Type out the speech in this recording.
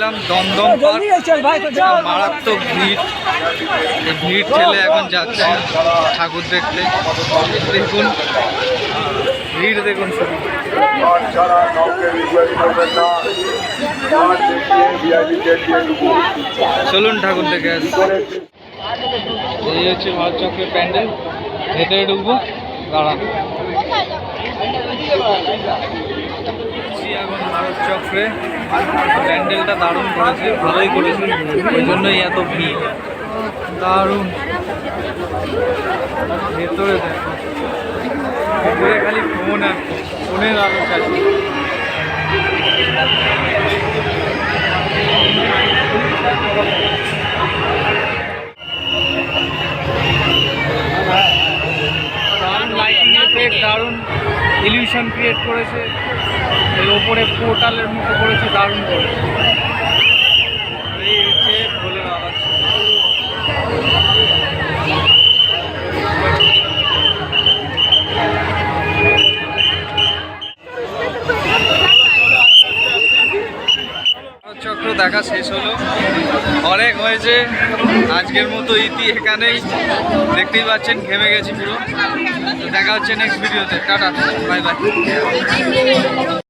এলাম দমদম মারাত্মক ভিড়। এই ভিড় ঠেলে এখন যাচ্ছে ঠাকুর দেখতে। দেখুন। ভিড় দেখুন শুধু। চলুন ঠাকুর দেখে এই হচ্ছে ভারত চক্রের প্যান্ডেল। ভেতরে ঢুকবো। দাঁড়ান। এখন ভারত চক্রে প্যান্ডেলটা দারুণ করেছে। ভালোই করেছে। ওই জন্যই এত ভিড়। দারুণ। ভেতরে দেখো। ভেতরে খালি ফোন আর ফোনের আলো চালিয়ে। দারুণ লাইটিং এফেক্ট দারুণ ইলিউশন ক্রিয়েট করেছে। এর ওপরে পোর্টালের মতো করেছে দারুণ করেছে এই হচ্ছে ভোলে বাবার ছবি। চক্র দেখা শেষ হলো। অনেক হয়েছে। আজকের মতো ইতি এখানেই। দেখতেই পাচ্ছেন, ঘেমে গেছি পুরো। দেখা হচ্ছে নেক্সট ভিডিওতে টাটা বাই বাই